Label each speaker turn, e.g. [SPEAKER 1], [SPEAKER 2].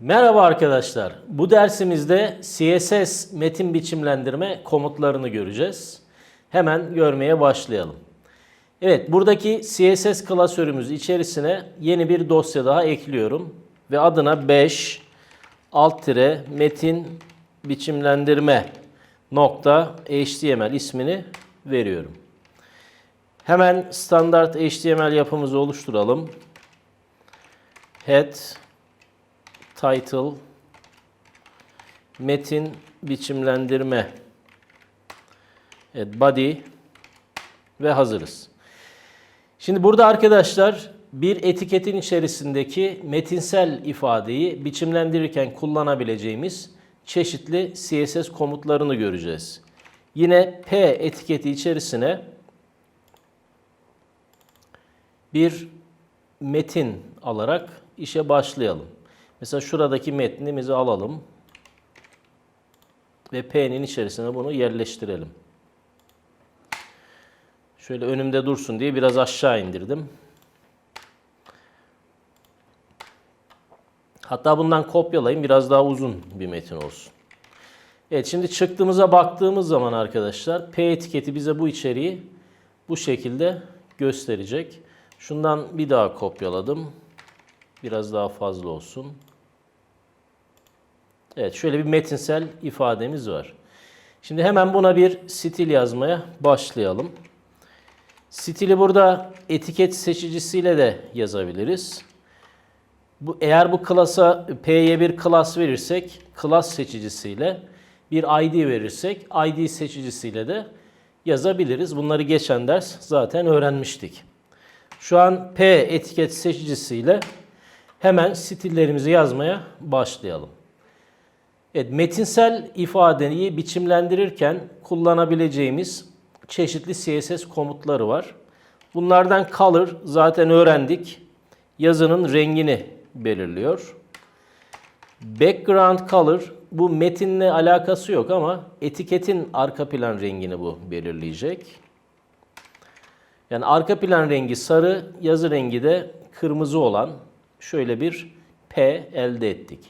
[SPEAKER 1] Merhaba arkadaşlar. Bu dersimizde CSS metin biçimlendirme komutlarını göreceğiz. Hemen görmeye başlayalım. Evet, buradaki CSS klasörümüz içerisine yeni bir dosya daha ekliyorum ve adına 5 alt tire metin biçimlendirme nokta html ismini veriyorum. Hemen standart HTML yapımızı oluşturalım. Head title metin biçimlendirme evet, body ve hazırız. Şimdi burada arkadaşlar bir etiketin içerisindeki metinsel ifadeyi biçimlendirirken kullanabileceğimiz çeşitli CSS komutlarını göreceğiz. Yine P etiketi içerisine bir metin alarak işe başlayalım. Mesela şuradaki metnimizi alalım ve P'nin içerisine bunu yerleştirelim. Şöyle önümde dursun diye biraz aşağı indirdim. Hatta bundan kopyalayayım biraz daha uzun bir metin olsun. Evet şimdi çıktığımıza baktığımız zaman arkadaşlar P etiketi bize bu içeriği bu şekilde gösterecek. Şundan bir daha kopyaladım. Biraz daha fazla olsun. Evet şöyle bir metinsel ifademiz var. Şimdi hemen buna bir stil yazmaya başlayalım. Stili burada etiket seçicisiyle de yazabiliriz. Bu, eğer bu klasa P'ye bir klas verirsek, klas seçicisiyle bir ID verirsek, ID seçicisiyle de yazabiliriz. Bunları geçen ders zaten öğrenmiştik. Şu an P etiket seçicisiyle hemen stillerimizi yazmaya başlayalım. Evet, metinsel ifadeyi biçimlendirirken kullanabileceğimiz çeşitli CSS komutları var. Bunlardan color zaten öğrendik. Yazının rengini belirliyor. Background color bu metinle alakası yok ama etiketin arka plan rengini bu belirleyecek. Yani arka plan rengi sarı, yazı rengi de kırmızı olan şöyle bir P elde ettik.